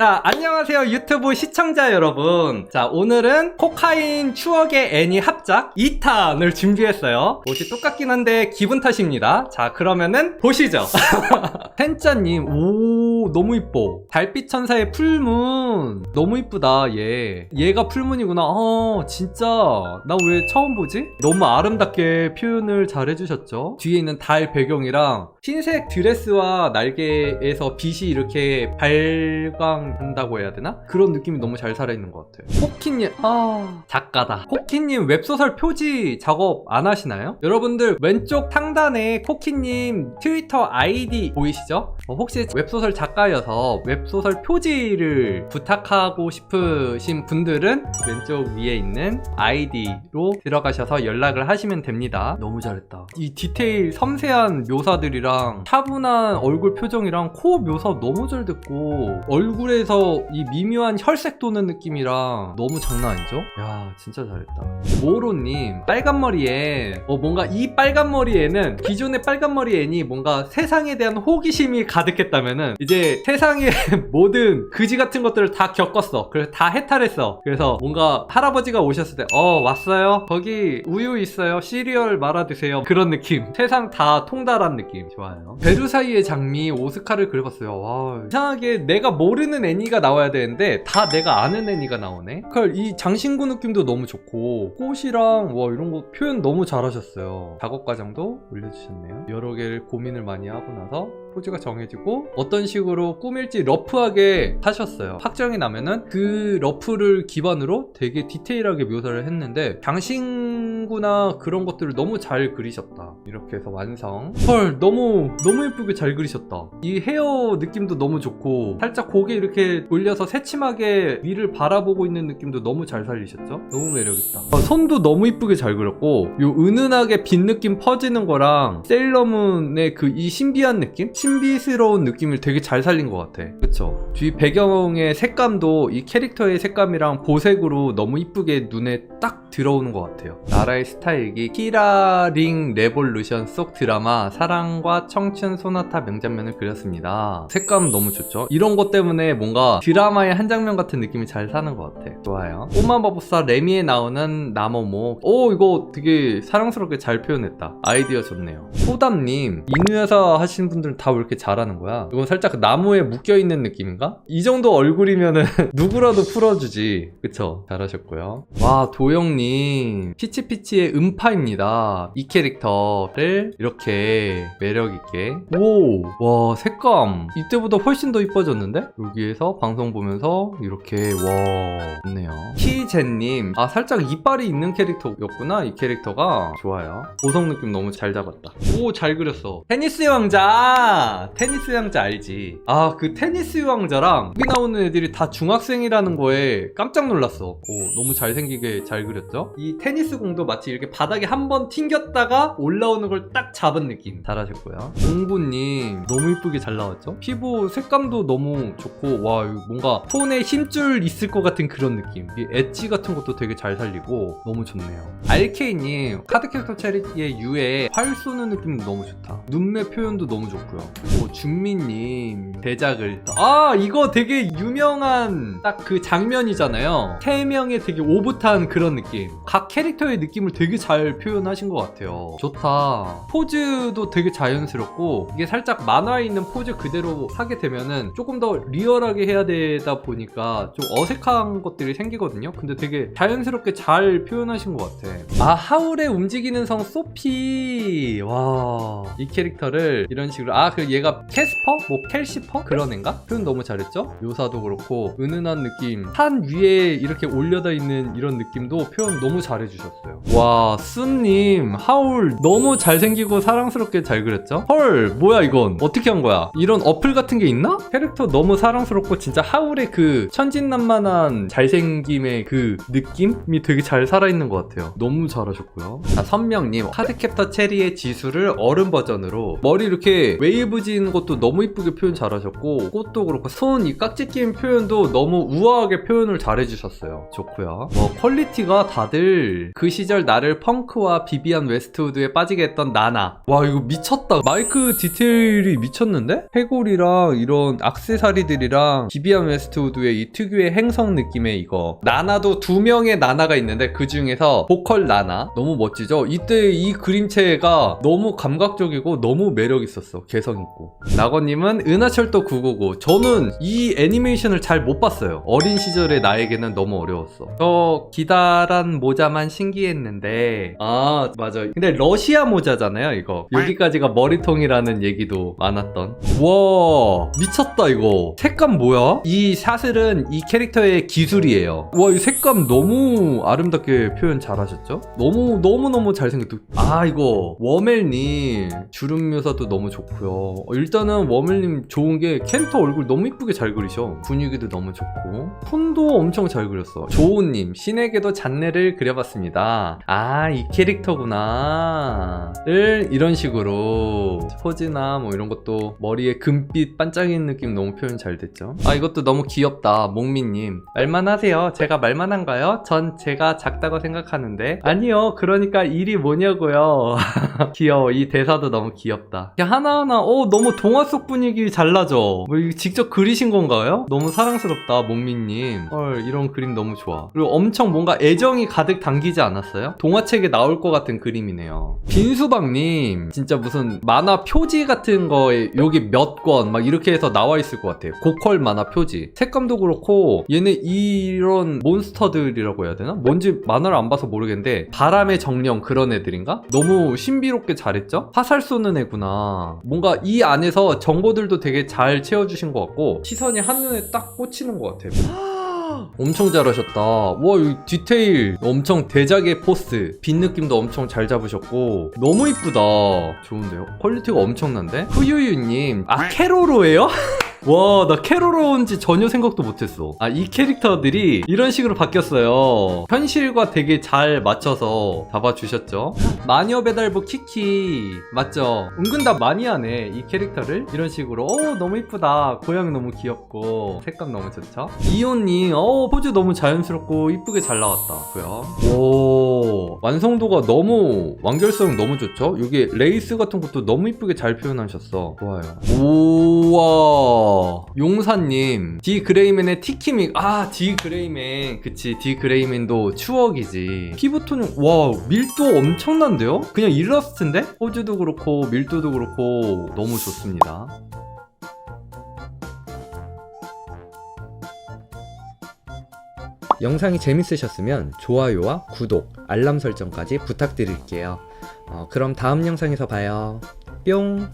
자, 안녕하세요. 유튜브 시청자 여러분. 자, 오늘은 코카인 추억의 애니 합작 2탄을 준비했어요. 옷이 똑같긴 한데 기분 탓입니다. 자, 그러면은 보시죠. 텐짜님, 오, 너무 이뻐. 달빛 천사의 풀문. 너무 이쁘다, 얘. 얘가 풀문이구나. 어, 진짜. 나 왜 처음 보지? 너무 아름답게 표현을 잘 해주셨죠? 뒤에 있는 달 배경이랑 흰색 드레스와 날개에서 빛이 이렇게 발광한다고 해야 되나? 그런 느낌이 너무 잘 살아있는 것 같아요. 코키님, 아, 작가다. 코키님 웹소설 표지 작업 안 하시나요? 여러분들 왼쪽 상단에 코키님 트위터 아이디 보이시죠? 어, 혹시 웹소설 작가여서 웹소설 표지를 부탁하고 싶으신 분들은 왼쪽 위에 있는 아이디로 들어가셔서 연락을 하시면 됩니다. 너무 잘했다. 이 디테일 섬세한 묘사들이랑 차분한 얼굴 표정이랑 코 묘사 너무 잘 됐고 얼굴에서 이 미묘한 혈색 도는 느낌이랑 너무 장난 아니죠? 야 진짜 잘했다. 모로님 빨간 머리에 어 뭔가 이 빨간 머리에는 기존의 빨간 머리 애니 뭔가 세상에 대한 호기심이 가 득했다면은 이제 세상의 모든 그지 같은 것들을 다 겪었어. 그래서 다 해탈했어. 그래서 뭔가 할아버지가 오셨을 때 어 왔어요. 거기 우유 있어요. 시리얼 말아 드세요. 그런 느낌. 세상 다 통달한 느낌. 좋아요. 베르사유의 장미 오스카를 긁었어요. 와 이상하게 내가 모르는 애니가 나와야 되는데 다 내가 아는 애니가 나오네. 그이 장신구 느낌도 너무 좋고 꽃이랑 와 이런 거 표현 너무 잘하셨어요. 작업 과정도 올려주셨네요. 여러 개를 고민을 많이 하고 나서 포즈가 정해지고 어떤 식으로 꾸밀지 러프하게 하셨어요. 확정이 나면은 그 러프를 기반으로 되게 디테일하게 묘사를 했는데 장 신구나 그런 것들을 너무 잘 그리셨다. 이렇게 해서 완성. 헐 너무 너무 예쁘게 잘 그리셨다. 이 헤어 느낌도 너무 좋고 살짝 고개 이렇게 올려서 새침하게 위를 바라보고 있는 느낌도 너무 잘 살리셨죠? 너무 매력있다. 어, 손도 너무 이쁘게 잘 그렸고 요 은은하게 빛 느낌 퍼지는 거랑 세일러문의 그 이 신비한 느낌? 신비스러운 느낌을 되게 잘 살린 것 같아. 그쵸? 뒤 배경의 색감도 이 캐릭터의 색감이랑 보색으로 너무 이쁘게 눈에 딱 들어오는 것 같아요. 나라의 스타일기 키라링 레볼루션 속 드라마 사랑과 청춘 소나타 명장면을 그렸습니다. 색감 너무 좋죠? 이런 것 때문에 뭔가 드라마의 한 장면 같은 느낌이 잘 사는 것 같아. 좋아요. 꼬마마법사 레미에 나오는 나모모. 오, 이거 되게 사랑스럽게 잘 표현했다. 아이디어 좋네요. 소담님, 이누여사 하시는 분들은 다 왜 이렇게 잘하는 거야? 이건 살짝 그 나무에 묶여있는 느낌인가? 이 정도 얼굴이면은 누구라도 풀어주지. 그쵸? 잘하셨고요. 와, 도영님. 피치피치 의 음파입니다. 이 캐릭터를 이렇게 매력있게. 오, 와, 색감. 이때보다 훨씬 더 이뻐졌는데? 여기에서 방송 보면서 이렇게, 와, 좋네요. 키제님. 아, 살짝 이빨이 있는 캐릭터였구나. 이 캐릭터가. 좋아요. 보석 느낌 너무 잘 잡았다. 오, 잘 그렸어. 테니스 왕자! 테니스 왕자 알지? 아, 그 테니스 왕자랑 여기 나오는 애들이 다 중학생이라는 거에 깜짝 놀랐어. 오, 너무 잘생기게 잘 그렸죠? 이 테니스 공도 마치 이렇게 바닥에 한 번 튕겼다가 올라오는 걸 딱 잡은 느낌. 잘하셨고요. 공부님, 너무 이쁘게 잘 나왔죠? 피부 색감도 너무 좋고, 와, 뭔가 톤에 힘줄 있을 것 같은 그런 느낌. 이 엣지 같은 것도 되게 잘 살리고, 너무 좋네요. RK님, 카드 캐릭터 체리의 유에 활 쏘는 느낌도 너무 좋다. 눈매 표현도 너무 좋고요. 오, 준미님, 대작을. 아, 이거 되게 유명한 딱 그 장면이잖아요. 세 명의 되게 오붓한 그런 느낌. 각 캐릭터의 느낌을 되게 잘 표현하신 것 같아요. 좋다. 포즈도 되게 자연스럽고, 이게 살짝 만화에 있는 포즈 그대로 하게 되면은 조금 더 리얼하게 해야 되다 보니까 좀 어색한 것들이 생기거든요. 근데 되게 자연스럽게 잘 표현하신 것 같아. 아, 하울의 움직이는 성 소피. 와, 이 캐릭터를 이런 식으로. 아, 그 얘가 캐스퍼? 뭐 캘시퍼? 그런 애인가? 표현 너무 잘했죠? 묘사도 그렇고, 은은한 느낌. 산 위에 이렇게 올려다 있는 이런 느낌도 표현 너무 잘해주셨어요. 와, 순님, 하울 너무 잘생기고 사랑스럽게 잘 그렸죠? 헐, 뭐야 이건? 어떻게 한 거야? 이런 어플 같은 게 있나? 캐릭터 너무 사랑스럽고 진짜 하울의 그 천진난만한 잘생김의 그 느낌이 되게 잘 살아있는 것 같아요. 너무 잘하셨고요. 자, 선명님, 카드캡터 체리의 지수를 어른 버전으로 머리 이렇게 웨이브 지는 것도 너무 이쁘게 표현 잘하셨고 꽃도 그렇고 손 이 깍지 끼임 표현도 너무 우아하게 표현을 잘해주셨어요. 좋고요. 뭐 퀄리티가 다들 그 시절 나를 펑크와 비비안 웨스트우드에 빠지게 했던 나나. 와 이거 미쳤다. 마이크 디테일이 미쳤는데? 해골이랑 이런 악세사리들이랑 비비안 웨스트우드의 이 특유의 행성 느낌의 이거. 나나도 두 명의 나나가 있는데 그 중에서 보컬 나나 너무 멋지죠? 이때 이 그림체가 너무 감각적이고 너무 매력 있었어. 개성 있고. 낙원님은 은하철도 999. 저는 이 애니메이션을 잘 못 봤어요. 어린 시절의 나에게는 너무 어려웠어. 저 기다란 모자만 신기했는데 아 맞아. 근데 러시아 모자잖아요 이거. 여기까지가 머리통이라는 얘기도 많았던. 와 미쳤다 이거. 색감 뭐야? 이 샷을은 이 캐릭터의 기술이에요. 와 이 색감 너무 아름답게 표현 잘하셨죠? 너무 너무 너무 잘생겼다. 아 이거 워멜님 주름 묘사도 너무 좋고요. 어, 일단은 워멜님 좋은 게 켄터 얼굴 너무 이쁘게 잘 그리셔. 분위기도 너무 좋고 톤도 엄청 잘 그렸어. 조우님 신에게도 잔내를 그려봤습니다. 아 이 캐릭터구나. 를 이런 식으로 포즈나 뭐 이런 것도 머리에 금빛 반짝이는 느낌 너무 표현 잘 됐죠. 아 이것도 너무 귀엽다. 목미님 말만 하세요. 제가 말만 한가요? 전 제가 작다고 생각하는데 아니요. 그러니까 일이 뭐냐고요. 귀여워. 이 대사도 너무 귀엽다. 하나하나 어 너무 동화 속 분위기 잘 나죠. 뭐 이거 직접 그리신 건가요? 너무 사랑스럽다 목미님. 헐 이런 그림 너무 좋아. 그리고 엄청 뭔가 애정이 가득 담기지 않았어요? 동화책에 나올 것 같은 그림이네요. 빈수박님 진짜 무슨 만화 표지 같은 거에 여기 몇 권 막 이렇게 해서 나와 있을 것 같아요. 고컬 만화 표지. 색감도 그렇고 얘네 이런 몬스터들이라고 해야 되나? 뭔지 만화를 안 봐서 모르겠는데 바람의 정령 그런 애들인가? 너무 신비롭게 잘했죠? 화살 쏘는 애구나. 뭔가 이 안에서 정보들도 되게 잘 채워주신 것 같고 시선이 한눈에 딱 꽂히는 것 같아요. 엄청 잘하셨다. 와, 이 디테일 엄청 대작의 포스, 빛 느낌도 엄청 잘 잡으셨고 너무 이쁘다. 좋은데요? 퀄리티가 엄청난데? 후유유님, 아 캐로로예요? 와, 나 캐로로인지 전혀 생각도 못했어. 아, 이 캐릭터들이 이런 식으로 바뀌었어요. 현실과 되게 잘 맞춰서 잡아주셨죠? 마녀 배달부 키키. 맞죠? 은근 다 많이 하네, 이 캐릭터를. 이런 식으로. 어, 너무 이쁘다. 고양이 너무 귀엽고, 색감 너무 좋죠? 이온님, 어, 포즈 너무 자연스럽고, 이쁘게 잘 나왔다 고요. 오, 완성도가 너무, 완결성 너무 좋죠? 여기 레이스 같은 것도 너무 이쁘게 잘 표현하셨어. 좋아요. 우와. 용사님, 디 그레이맨의 티키믹. 아, 디 그레이맨. 그치, 디 그레이맨도 추억이지. 피부톤이, 와, 밀도 엄청난데요? 그냥 일러스트인데? 포즈도 그렇고, 밀도도 그렇고, 너무 좋습니다. 영상이 재밌으셨으면 좋아요와 구독, 알람 설정까지 부탁드릴게요. 어, 그럼 다음 영상에서 봐요. 뿅!